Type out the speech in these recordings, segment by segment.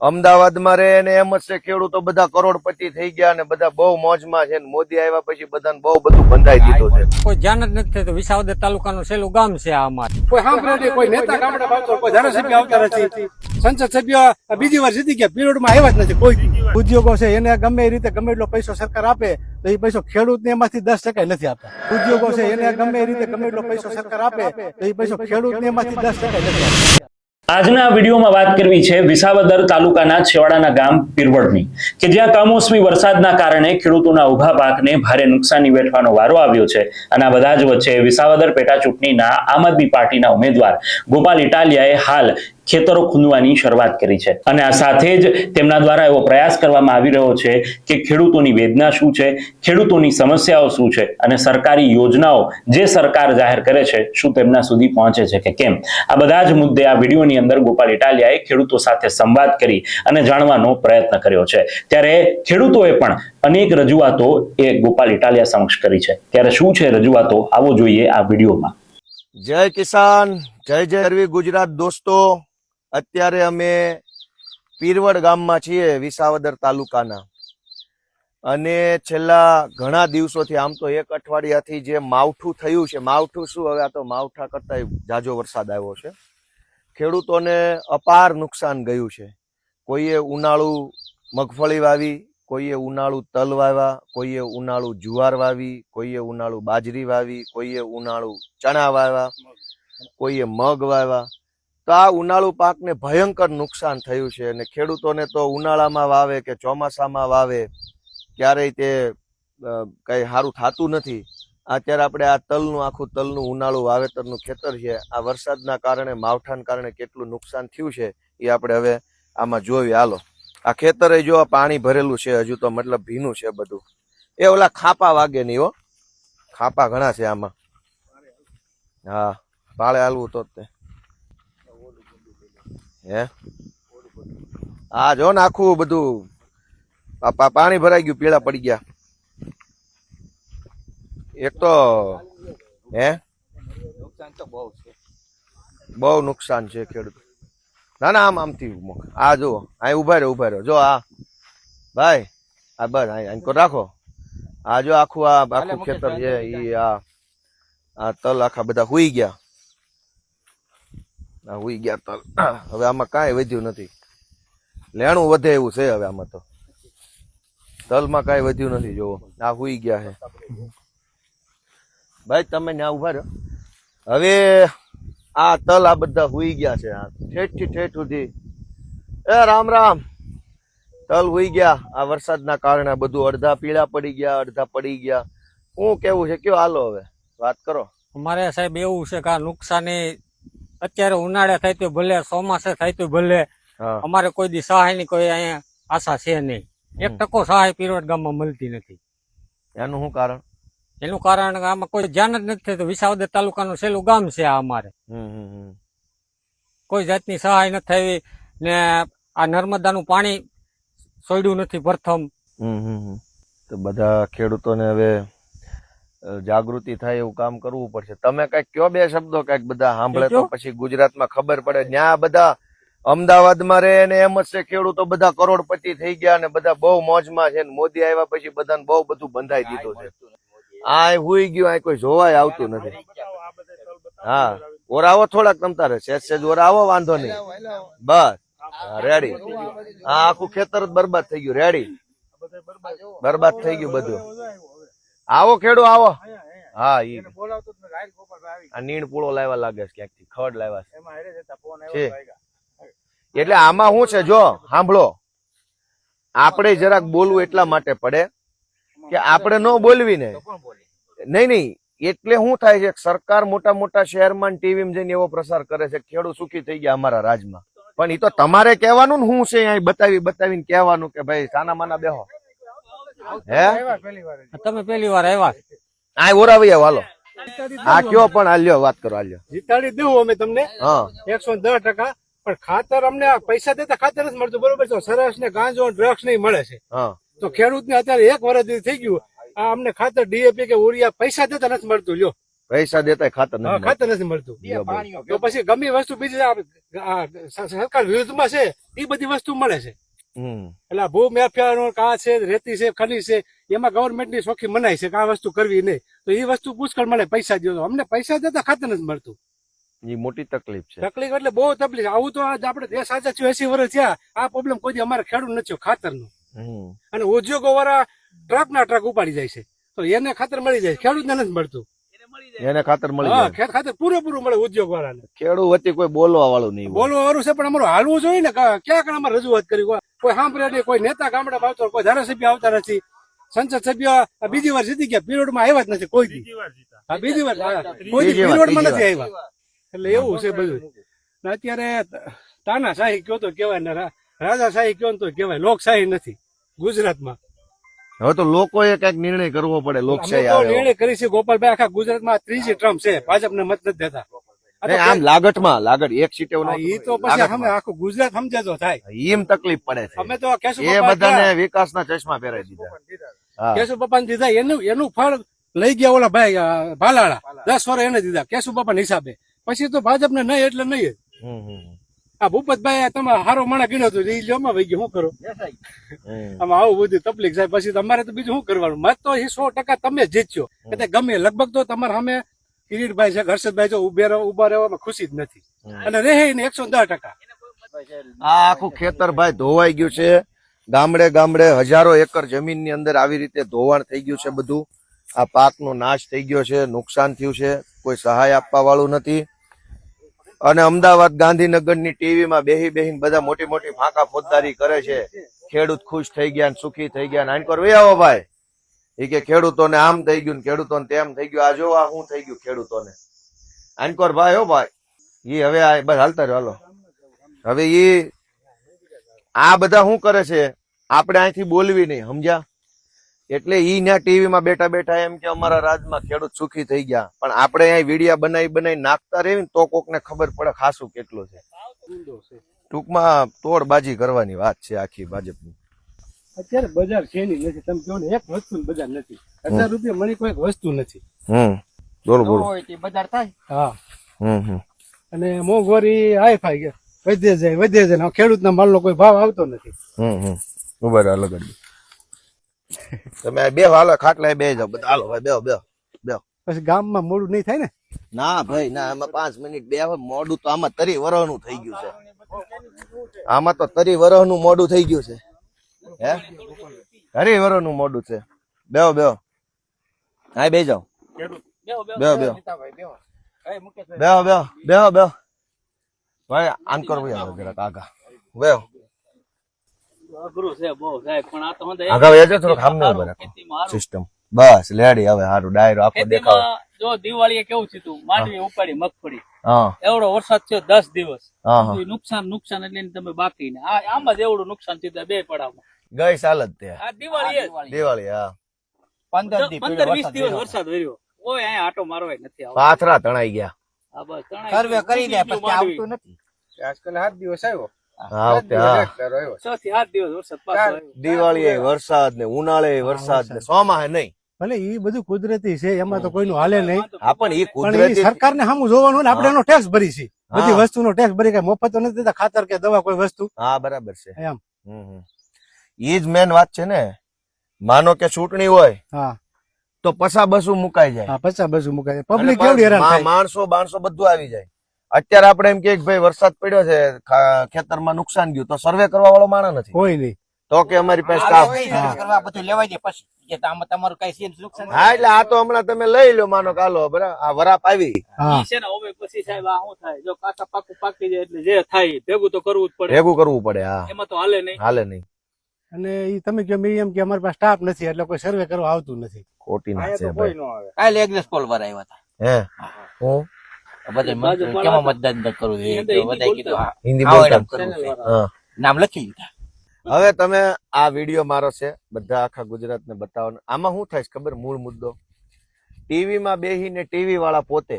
અમદાવાદમાં રહે ને એમ જ છે ખેડૂતો બધા કરોડપતિ થઈ ગયા અને બધા બહુ મોજમાં છે મોદી આવ્યા પછી બધાને બહુ બધું બંધાઈ દીધું છે. કોઈ ધ્યાન જ નથી થતું વિસાવદર તાલુકાનું છેલ્લું ગામ છે આ અમારે. કોઈ સાંભળે નહીં કોઈ નેતા ગામડા આવતો કોઈ ધારાસભ્ય આવતા નથી. સંસદ સભ્ય બીજી વાર જીતી ગયા પીરિયડમાં આવ્યા જ નથી કોઈ ઉદ્યોગો છે એને ગમે એ રીતે ગમે એટલો પૈસો સરકાર આપે તો એ પૈસો ખેડૂતને એમાંથી દસ ટકા નથી આપતા. ઉદ્યોગો છે એને ગમે એ રીતે ગમે એટલો પૈસો સરકાર આપે તો એ પૈસો ખેડૂતને એમાંથી દસ ટકા નથી આપતા. આજના વિડીયોમાં વાત કરવી છે વિસાવદર તાલુકાના છેવાડાના ગામ પીરવડની, કે જ્યાં કમોસમી વરસાદના કારણે ખેડૂતોના ઊભા પાકને ભારે નુકસાની વેઠવાનો વારો આવ્યો છે. અને આ બધા જ વચ્ચે વિસાવદર પેટા ચૂંટણીના આમ આદમી પાર્ટીના ઉમેદવાર ગોપાલ ઇટાલિયાએ હાલ ખેતરો ખૂંદવાની શરૂઆત કરી છે. અને આ સાથે જ તેમના દ્વારા એવો પ્રયાસ કરવામાં આવી રહ્યો છે કે ખેડૂતોની વેદના શું છે, ખેડૂતોની સમસ્યાઓ શું છે અને સરકારી યોજનાઓ જે સરકાર જાહેર કરે છે, શું તેમના સુધી પહોંચે છે કે કેમ? આ બધા જ મુદ્દે આ વિડીયોની અંદર ગોપાલ ઇટાલિયાએ ખેડૂતો સાથે સંવાદ કરી અને જાણવાનો પ્રયત્ન કર્યો છે. ત્યારે ખેડૂતોએ પણ અનેક રજૂઆતો એ ગોપાલ ઇટાલિયા સમક્ષ કરી છે. ત્યારે શું છે રજૂઆતો? આવો જોઈએ આ વિડીયોમાં. જય કિસાન, જય જય અરવી ગુજરાત દોસ્તો. અત્યારે અમે પીરવડ ગામમાં છીએ, વિસાવદર તાલુકાના. અને છેલ્લા ઘણા દિવસોથી, આમ તો એક અઠવાડિયાથી જે માવઠું થયું છે, માવઠું શું? હવે આ તો માવઠા કરતાં જાજો વરસાદ આવ્યો છે. ખેડૂતોને અપાર નુકસાન ગયું છે. કોઈએ ઉનાળુ મગફળી વાવી, કોઈએ ઉનાળુ તલ વાવ્યા કોઈએ ઉનાળુ જુવાર વાવી, કોઈએ ઉનાળુ બાજરી વાવી, કોઈએ ઉનાળુ ચણા વાવ્યા કોઈએ મગ વાવ્યા તો આ ઉનાળુ પાકને ભયંકર નુકસાન થયું છે અને ખેડૂતોને તો ઉનાળામાં વાવે કે ચોમાસામાં વાવે, ક્યારેય તે કંઈ સારું થતું નથી. અત્યારે આપણે આ તલનું, આખું તલનું ઉનાળું વાવેતરનું ખેતર છે. આ વરસાદના કારણે, માવઠાના કારણે કેટલું નુકસાન થયું છે એ આપણે હવે આમાં જોયું. હાલો. આ ખેતરે જો પાણી ભરેલું છે, હજુ તો મતલબ ભીનું છે બધું. એ ઓલા ખાપા વાગે નહીં હો. ખાપા ઘણા છે આમાં. હા, ભાળે હાલવું તો તે. હે? હા જો ને આખું બધું. પાણી ભરાઈ ગયું પીળા પડી ગયા. એક તો હે? બહુ બહુ નુકસાન છે ખેડૂત. ના ના આમ આમથી આ જો અહીં ઊભા રહ્યો ઊભા રહ્યો જો આ ભાઈ આ બસ અહીં અહીં રાખો? આ જો આખું આ આખું ખેતર છે એ આ આ તલ આખા બધા હુઈ ગયા. હુઈ ગયા તલ હવે આમાં કાંઈ વધ્યું નથી. લેણું વધે એવું છે હવે આમાં તો. તલમાં કાંઈ વધ્યું નથી જોવો આ હુઈ ગયા છે. ભાઈ, તમે ત્યાં ઊભા રહ્યો હવે આ તલ આ બધા હુઈ ગયા છે. ઠેઠથી ઠેઠ સુધી. એ રામ રામ. તલ હુઈ ગયા. આ વરસાદના કારણે બધું અડધા પીળા પડી ગયા, અડધા પડી ગયા. શું કેવું છે? કયો હાલો હવે? વાત કરો. અમારે સાહેબ એવું છે કે આ નુકસાની અત્યારે ઉનાળે થાય તો ભલે ચોમાસે થાય તો ભલે. અમારે કોઈ દી સહાયની કોઈ અહીંયા આશા છે નહીં. એક ટકો સહાય પીરોડ ગામમાં મળતી નથી. એનું શું કારણ? એનું કારણ કે આમાં કોઈ ધ્યાન જ નથી થતું. વિસાવદર તાલુકાનું છેલ્લું ગામ છે આ અમારે. કોઈ જાતની સહાય નથી થઈ ને આ નર્મદાનું પાણી છોડ્યું નથી પ્રથમ. તો બધા ખેડૂતોને હવે જાગૃતિ થાય એવું કામ કરવું પડશે. તમે કંઈક કયો બે શબ્દો કંઈક બધા સાંભળે તો? પછી ગુજરાતમાં ખબર પડે. ત્યાં બધા અમદાવાદમાં રહે ને એમ જ છે ખેડૂતો બધા કરોડપતિ થઈ ગયા ને બધા બહુ મોજમાં છે ને મોદી આવ્યા પછી બધાને બહુ બધું બંધાઈ દીધું છે. આ હુઈ ગયું આ કોઈ જોવાય આવતું નથી. હા. ઓરાવો થોડાક તમતારે સેજ સેજ ઓરાવો વાંધો નહીં. બસ. રેડી આ આખું ખેતર જ બરબાદ થઈ ગયું. રેડી બરબાદ. થઈ ગયું બધું. આવો ખેડૂ આવો. હા ઈ. આ નીણ પૂળો લાવ્યા લાગે છે ક્યાંક ખડ લાવ્યા છે. એટલે આમાં શું છે જો સાંભળો. આપણે જરાક બોલવું એટલા માટે પડે કે આપણે ન બોલવી ને નહીં નહીં. એટલે શું થાય છે સરકાર મોટા મોટા શહેરમાં ટીવી જઈને એવો પ્રસાર કરે છે ખેડૂત સુખી થઈ ગયા અમારા રાજમાં. પણ એ તો તમારે કહેવાનું ને શું છે અહીં બતાવી બતાવીને કહેવાનું કે ભાઈ સાના માના બેહો. હે? તમે પેલી વાર આવ્યા? આ ઓરાવી આવો હાલો. આ કયો પણ હાલ્યો વાત કરો હાલ્યો જીતાડી દઉં અમે તમને. હા. એકસો દસ ટકા. પણ ખાતર અમને પૈસા દેતા ખાતર જ મળતું બરોબર છે? સરસ ને ગાંજો ડ્રગ્સ નહીં મળે છે. તો ખેડૂત ને અત્યારે એક વર્ષ થઈ ગયું. આ અમને ખાતર ડીએપી કે ઉરિયા પૈસા દેતા નથી મળતું લ્યો. પૈસા દેતા ખાતર નથી ખાતર નથી મળતું. તો પછી ગમે વસ્તુ બીજી સરકાર વિરુદ્ધમાં વિરુદ્ધમાં છે એ બધી વસ્તુ મળે છે. એટલે ભૂ મેફિયાનો કા છે રેતી છે ખની છે એમાં ગવર્મેન્ટની ચોખ્ખી મનાય છે કે આ વસ્તુ કરવી નહીં. તો એ વસ્તુ પુષ્કળ મળે પૈસા દો અમને પૈસા દેતા ખાતર નથી મળતું. એ મોટી તકલીફ છે. તકલીફ એટલે બહુ તકલીફ આવું તો આજ આપણે દેશ આજે એસી વર્ષ થયા. આ પ્રોબ્લેમ કોઈ અમારે ખેડૂત નથી ખાતરનું અને ઉદ્યોગો વાળા ટ્રક ના ટ્રક ઉપાડી જાય છે. તો એને ખાતર મળી જાય ખેડૂતને નથી મળતું. એને ખાતર મળી જાય. ખાતર પૂરેપૂરું મળે ઉદ્યોગ વાળાને ખેડૂત વચ્ચે કોઈ બોલવા વાળું નહીં. બોલવા વાળું છે પણ અમારું હાલવું જોઈએ ને. કા- ક્યાં કણ અમારે રજૂઆત કરી કોઈ- સાંભળે નહીં કોઈ નેતા ગામડા આવતો કોઈ ધારાસભ્ય આવતા નથી. સંસદ સભ્ય બીજી વાર જીતી ગયા પીરિયડમાં આવ્યા જ નથી કોઈ બીજી વાર કોઈ દી ત્રીજી વાર, પીરિયડમાં નથી આવ્યા. એટલે એવું છે બધું. અત્યારે અત્યારે તાનાશાહી કયો તો કેવાય ને રાજાશાહી કયો ને તો કેવાય લોકશાહી નથી ગુજરાતમાં. હવે તો લોકોએ કંઈક નિર્ણય કરવો પડે લોકશાહી નિર્ણય કરી છે ગોપાલભાઈ આખા ગુજરાતમાં ત્રીજી ટ્રમ્પ છે ભાજપને મત નથી દેતા. આમ લાગટમાં લાગટ એક સીટે એવું ઈ તો પછી અમે આખું ગુજરાત સમજે તો થાય. એમ તકલીફ પડે છે. અમે તો એ બધાને વિકાસના ચશ્મા પહેરાવી દીધા. કેશુ બાપા દીધા. એનું એનું ફળ લઈ ગયા ઓલા ભાઈ ભાલાળા. દસ વર્ષ એને દીધા. કેશુ બાપા હિસાબે. પછી તો ભાજપને નહીં એટલે નહીં. આ ભૂપતભાઈ તમે હારો માણા ગીણો તો ઈ જોમાં વહી ગયો. શું કરો? આમાં આવું બધું તકલીફ થાય. પછી તમારે તો બીજું શું કરવાનું? મત તો એ સો ટકા તમે જીતશો એટલે ગમે લગભગ તો તમારે સામે કિરીટભાઈ છે હર્ષદભાઈ જો ઉભે ઊભા રહેવામાં ખુશી જ નથી. અને રહે ને એકસો દસ ટકા. આ આખું ખેતર ભાઈ ધોવાઈ ગયું છે. ગામડે ગામડે હજારો એકર જમીનની અંદર આવી રીતે ધોવાણ થઈ ગયું છે બધું. આ પાકનો નાશ થઈ ગયો છે નુકસાન થયું છે. કોઈ સહાય આપવા વાળું નથી. અને અમદાવાદ ગાંધીનગરની ટીવીમાં બેહી બેહીને બધા મોટી મોટી ફાંકા ફોજદારી કરે છે. ખેડૂત ખુશ થઈ ગયા સુખી થઈ ગયા ને આનકોર વે આવો ભાઈ. એ કે ખેડૂતોને આમ થઈ ગયું ખેડૂતોને તેમ થઈ ગયું. આ જો આ શું થઈ ગયું ખેડૂતોને. આનકોર ભાઈ હો ભાઈ. ઈ હવે આ બસ હાલતા રહ્યો હાલો. હવે એ આ બધા શું કરે છે? આપણે અહીંથી બોલવી નહીં સમજ્યા? એટલે ઈ ત્યાં ટીવીમાં બેઠા બેઠા એમ કે અમારા રાજમાં ખેડૂત સુખી થઈ ગયા. પણ આપણે અહીં વિડીયા બનાવી બનાવી નાખતા રહેવી ને તો કોકને ખબર પડે ખાસું કેટલું છે. ટૂંકમાં તોડબાજી કરવાની વાત છે આખી ભાજપની. અત્યારે બજાર છે નહીં નથી. તમે કહો ને એક વસ્તુ બજાર નથી. હજાર રૂપિયા મળી કોઈ વસ્તુ નથી. હમ. બોલો બોલો. હા. હમ હમ. અને મોંઘવારી હાઈ ફાઈ ગયા વધે જાય વધે જાય. ખેડૂત ના માલ નો કોઈ ભાવ આવતો નથી. હમ હમ. ઊભા રહો અલગ તમે બે હાલો ખાટલા બે જાઓ. બધા હાલો ભાઈ બે બે બે પછી ગામમાં મોડું નહીં થાય ને? ના ભાઈ ના આમાં પાંચ મિનિટ બે મોડું તો આમાં તરી વરહનું થઈ ગયું છે. આમાં તો તરી વરહનું મોડું થઈ ગયું છે. હે? તરી વરહનું મોડું છે. બેહો બેહો. હા બે જાઓ. બેહો બેહો. બેહો બેહો. બેહો બેહો. ભાઈ આન કરો ભાઈ આવે જરાક આગા. બેહો. થોડોક સામને ઊભા રાખો સિસ્ટમ બસ લેડી હવે હારું ડાયરો આખો દેખાવ. જો દિવાળીએ કેવું થયું માંડવી ઉપાડી મગફળી. એવડો વરસાદ થયો દસ દિવસ. નુકસાન નુકસાન એટલે તમે બાકી ને. આમાં જ એવડું નુકસાન થયું બે પડાવમાં. ગઈ સાલ જ તે. દિવાળી દિવાળી. હા. પંદર વીસ દિવસ વરસાદ વર્યો કોઈ અહીંયા આટો મારવાય નથી આવતો. પાથરા તણાઈ ગયા. હા બસ તણાઈ સર્વે કરી દે પછી આવતું નથી. આજકાલ સાત દિવસ આવ્યો. હા ઓકે હા છ થી સાત દિવસ વરસાદ પાછો આવ્યો. દિવાળી વરસાદ ને ઉનાળે વરસાદ ને સોમાં નહીં. ભલે એ બધું કુદરતી છે એમાં તો કોઈનું હાલે નહીં. હા પણ એ પણ કુદરતી સરકારને સામું જોવાનું ને આપણે એનો ટેક્સ ભરી છે બધી વસ્તુનો ટેક્સ ભરી કઈ મફત નથી ખાતર કે દવા કોઈ વસ્તુ. હા બરાબર છે. એમ. હમ, ઈ જ મેન વાત છે ને. માનો કે ચૂંટણી હોય હા. તો પસા બસું મુકાઈ જાય. હા બસુ બાજુ મુકાય અને પબ્લિક કેવડી હેરાન થાય? માણસો બાણસો બધું આવી જાય. અત્યારે આપણે એમ કે ભાઈ વરસાદ પડ્યો છે ખેતરમાં નુકસાન ગયું તો સર્વે કરવા વાળો માણસ નથી. કોઈ નહીં. તો કે અમારી પાસે સ્ટાફ કરવા બધું લેવાય દે પછી. કે તો આમાં તમારું કઈ સીન નુકસાન હા એટલે આ તો હમણાં તમે લઈ લો માનો કાલો બરાબર આ વરાપ આવી. છે ને હવે પછી સાહેબ આ શું થાય? જો કાચા પાકું પાકી જાય એટલે જે થાય ભેગું તો કરવું જ પડે. ભેગું કરવું પડે હા. એમાં તો હાલે નહીં. હાલે નહીં. અને એ તમે કહો મેં એમ કે અમારી પાસે સ્ટાફ નથી એટલે કોઈ સર્વે કરવા આવતું નથી. ખોટી ના છે ભાઈ. કાલે એગ્નેસ પોલ પર આવ્યા હતા. હે? હું. બધા કેમાં મતદાન કરું બધા કીધું હિન્દી બોલતા નામ લખી લીધા હવે તમે આ વીડિયો મારો છે બધા આખા ગુજરાતને બતાવવાનો. આમાં શું થાય ખબર? મૂળ મુદ્દો. ટીવીમાં બેહીને ટીવી વાળા પોતે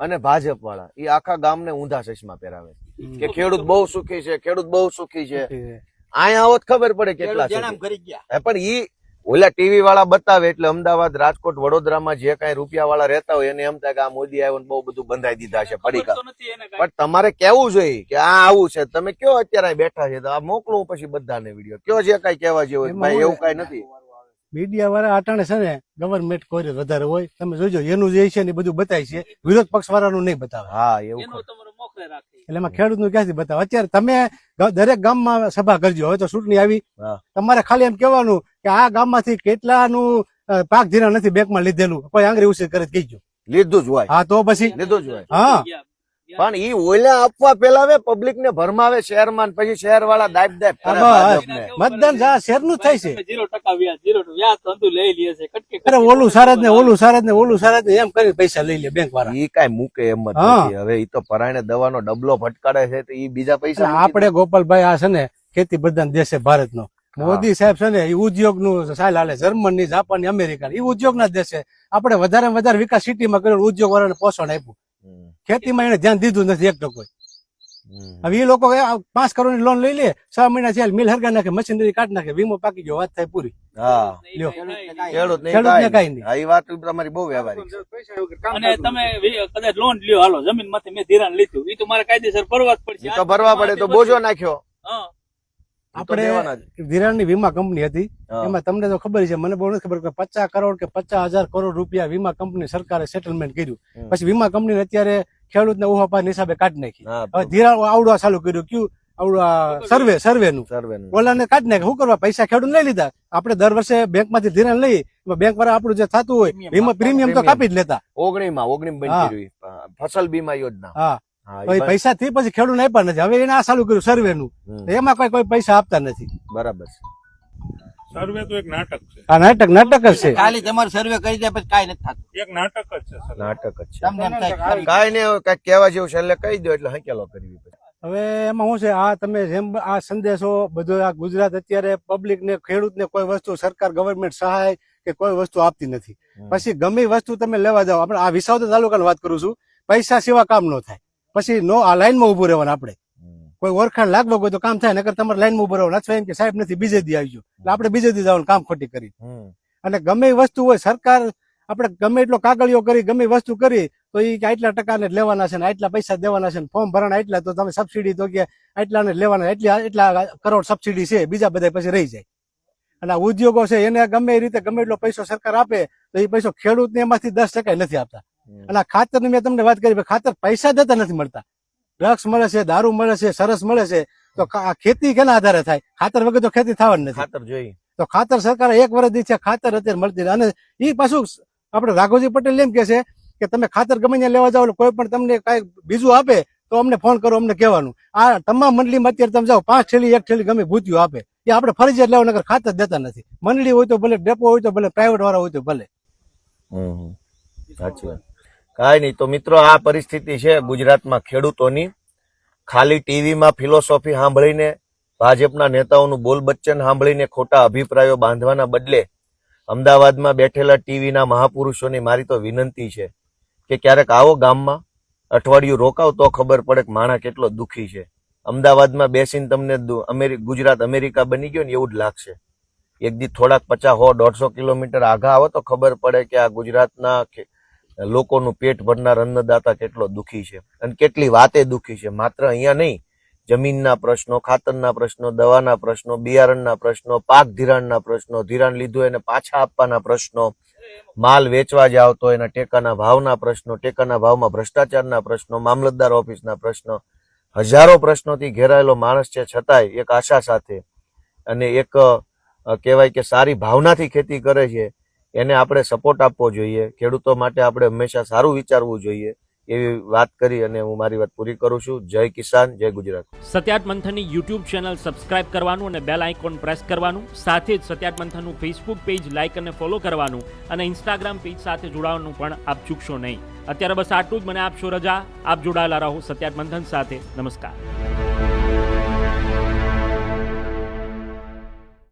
અને ભાજપ વાળા એ આખા ગામને ઊંધા ચશ્મા પહેરાવે કે ખેડૂત બહુ સુખી છે ખેડૂત બહુ સુખી છે. અહીંયા આવો ખબર પડે કેટલા પણ ઈ ઓલા ટીવી વાળા બતાવે એટલે અમદાવાદ રાજકોટ વડોદરામાં જે કઈ રૂપિયા વાળા રહેતા હોય એને એમ થાય કે આ મોદી આવ્યો બહુ બધું બંધાઈ દીધા છે પડીકા. પણ તમારે કેવું જોઈએ કે આ આવું છે. તમે કયો અત્યારે બેઠા છે? તો આ મોકલું પછી બધાને વીડિયો. કયો છે કઈ કેવા જેવું ભાઈ એવું કઈ નથી. મીડિયા વાળા અટાણે છે ને ગવર્મેન્ટ કોઈ વધારે હોય. તમે જોજો એનું જે છે ને એ બધું બતાય છે. વિરોધ પક્ષ વાળાનું નહીં બતાવે. હા એવું એટલે એમાં ખેડૂતનું ક્યાંથી બતાવે? અત્યારે તમે દરેક ગામમાં સભા કરજો. હવે તો ચૂંટણી આવી. તમારે ખાલી એમ કેવાનું કે આ ગામમાંથી કેટલાનું પાક ધીરા નથી બેંકમાં લીધેલું. કોઈ આંગળી ઉછેર કરે કહેજો. લીધું જ હોય. હા તો પછી? લીધું જ હોય. હા. પણ ઈ ઓલા આપવા પેલા પબ્લિક ને ભરમાવે શહેરમાં માં પછી શહેર વાળા દાબ દાબ. મતદાન શહેરનું થાય છે. જીરો ટકા વ્યાજ જીરો વ્યાજ તો લઈ લે છે અરે ઓલું સારજ ને ઓલું સારજ ને ઓલું સારજ ને એમ કરી પૈસા લઈ લે બેંક વાળા ઈ કઈ મૂકે એમ જ નથી. હવે ઈ તો પરાયણે દવાનો ડબલો ફટકારે છે તો ઈ બીજા પૈસા આપડે આપણે ગોપાલભાઈ આ છે ને ખેતી પ્રધાન દેશ છે ભારતનો મોદી સાહેબ છે ને એ ઉદ્યોગનું સાહેબ હાલે જર્મનની જાપાનની અમેરિકા એ ઉદ્યોગ ના દેશ. છે આપણે વધારે વધારે વિકાસ સિટીમાં કર્યો ઉદ્યોગ વાળાને પોષણ આપ્યું. ખેતીમાં એને ધ્યાન દીધું નથી એક ટકો. હવે એ લોકો પાંચ કરોડની લોન લઈ લે છ મહિના છે મિલ હરગા નાખે મશીનરી કાઢી નાખે વીમો પાકી ગયો વાત થાય પૂરી. ખેડૂત ને કાંઈ નહીં. વાત તમારી બહુ વ્યવહારિક અને તમે કદાચ લોન લ્યો હાલો જમીનમાંથી મેં ધિરાણ લીધું. એ તો મારે કાયદેસર ભરવા જ પડશે. તો ભરવા પડે તો બોજો નાખ્યો. આપણે ધિરાણની વીમા કંપની હતી. એમાં તમને તો ખબર છે મને બહુ નથી ખબર કે પચાસ કરોડ કે પચાસ હજાર કરોડ રૂપિયા વીમા કંપની સરકારે સેટલમેન્ટ કર્યું. પછી વીમા કંપની અત્યારે ખેડૂતને ઉહાપાની હિસાબે કાઢી નાખી. હવે ધિરાણ આવડવા ચાલુ કર્યું. કયું? આવડવા સર્વે સર્વે નું સર્વેનું. ઓલાને કાઢી નાખે શું કરવા? પૈસા ખેડૂત લઈ લીધા. આપણે દર વર્ષે બેંકમાંથી ધિરાણ લઈ બેંક વાળા આપણું જે થતું હોય વીમા પ્રીમિયમ તો કાપી જ લેતા. ઓગણીમાં ઓગણી બની. ફસલ બીમા યોજના. હા. પૈસા થી પછી ખેડૂત આપ્યા નથી. હવે એને આ ચાલુ કર્યું સર્વે નું. એમાં કોઈ કોઈ પૈસા આપતા નથી. બરાબર છે. સર્વે તો એક નાટક છે. આ નાટક નાટક જ છે. ખાલી તમારે સર્વે કરી દે પછી કાંઈ નથી થતું. એક નાટક જ છે નાટક જ છે. તમને એમ થાય કે ખાલી કાંઈ નહીં હવે કાંઈક કહેવા જેવું છે એટલે કહી દો એટલે હંકેલો કરવી હવે એમાં શું છે? આ તમે જેમ આ સંદેશો બધો આ ગુજરાત અત્યારે પબ્લિક ને ખેડૂત ને કોઈ વસ્તુ સરકાર ગવર્મેન્ટ સહાય કે કોઈ વસ્તુ આપતી નથી. પછી ગમે વસ્તુ તમે લેવા જાઓ. આપણે આ વિસાવદર તાલુકાની વાત કરું છું. પૈસા સિવા કામ ન થાય. પછી નો આ લાઈનમાં ઉભું રહેવાનું આપણે. કોઈ ઓળખાણ લાગવો હોય તો કામ થાય નકર તમારે લાઈનમાં ઉભું રહેવાનું. અથવા એમ કે સાહેબ નથી બીજે દી આવજો. એટલે આપણે બીજે દી જવાનું કામ ખોટી કરી. અને ગમે એ વસ્તુ હોય સરકાર આપણે ગમે એટલો કાગળિયો કરી ગમે વસ્તુ કરી તો એ કે આટલા ટકાને ને લેવાના છે ને આટલા પૈસા દેવાના છે ને ફોર્મ ભરાણા એટલા તો તમે સબસિડી તો કે આટલા ને લેવાના એટલા એટલા કરોડ સબસિડી છે બીજા બધા પછી રહી જાય. અને ઉદ્યોગો છે એને ગમે એ રીતે ગમે એટલો પૈસો સરકાર આપે તો એ પૈસો ખેડૂતને એમાંથી દસ ટકા નથી આપતા. અને આ ખાતરની મેં તમને વાત કરી ખાતર પૈસા દેતા નથી મળતા. ડ્રગ્સ મળે છે દારૂ મળે છે સરસ મળે છે તો ખેતી કેના આધારે થાય? ખાતર વગર તો ખેતી થવાની નથી. ખાતર જોઈ તો ખાતર સરકારે એક વર્ષ દીધી છે ખાતર અત્યારે મળતી અને એ પાછું આપણે રાઘોજી પટેલ એમ કે છે કે તમે ખાતર ગમે ત્યાં લેવા જાઓ કોઈ પણ તમને કઈ બીજું આપે તો અમને ફોન કરો અમને કહેવાનું. આ તમામ મંડળીમાં અત્યારે તમે જાઓ પાંચ થેલી એક થેલી ગમે ભૂતિયું આપે. એ આપણે ફરજિયાત લેવા નગર ખાતર દેતા નથી. મંડળી હોય તો ભલે ડેપો હોય તો ભલે પ્રાઇવેટ વાળા હોય તો ભલે. હમ. સાચી વાત. કાંઈ નહીં. તો મિત્રો, આ પરિસ્થિતિ છે ગુજરાતમાં ખેડૂતોની. ખાલી ટીવીમાં ફિલોસોફી સાંભળીને, ભાજપના નેતાઓનું બોલ બચ્ચન સાંભળીને ખોટા અભિપ્રાયો બાંધવાના બદલે, અમદાવાદમાં બેઠેલા ટીવીના મહાપુરુષોની મારી તો વિનંતી છે કે ક્યારેક આવો ગામમાં અઠવાડિયું રોકાવ તો ખબર પડે કે માણા કેટલો દુઃખી છે. અમદાવાદમાં બેસીને તમને અમેરિ, ગુજરાત અમેરિકા બની ગયો ને એવું જ લાગશે. એક દી થોડાક પચાસ હો, દોઢસો કિલોમીટર આઘા આવો તો ખબર પડે કે આ ગુજરાતના લોકોનું પેટ ભરનાર અન્નદાતા કેટલો દુઃખી છે અને કેટલી વાતે દુઃખી છે. માત્ર અહીંયા નહીં, જમીનના પ્રશ્નો, ખાતરના પ્રશ્નો, દવાના પ્રશ્નો, બિયારણના પ્રશ્નો, પાક ધિરાણના પ્રશ્નો, ધિરાણ લીધું એને પાછા આપવાના પ્રશ્નો, માલ વેચવા જાવ તો એના ટેકાના ભાવના પ્રશ્નો, ટેકાના ભાવમાં ભ્રષ્ટાચારના પ્રશ્નો, મામલતદાર ઓફિસના પ્રશ્નો, હજારો પ્રશ્નોથી ઘેરાયેલો માણસ છે. છતાંય એક આશા સાથે અને એક કહેવાય કે સારી ભાવનાથી ખેતી કરે છે. એને આપણે સપોર્ટ આપવો જોઈએ. ખેડૂતો માટે આપણે હંમેશા સારું વિચારવું જોઈએ. એવી વાત કરી અને હું મારી વાત પૂરી કરું છું. જય કિસાન, જય ગુજરાત. સત્યાત મંથનની યુટ્યુબ ચેનલ સબસ્ક્રાઇબ કરવાનું અને બેલ આઇકોન પ્રેસ કરવાનું. સાથે જ સત્યાત મંથનનું ફેસબુક પેજ લાઇક અને ફોલો કરવાનું અને ઇન્સ્ટાગ્રામ પેજ સાથે જોડાવાનું પણ આપ ચૂકશો નહીં. અત્યારે બસ આટલું જ. મને આપશો રજા. આપ જોડાયેલા રહો સત્યાત મંથન સાથે. નમસ્કાર.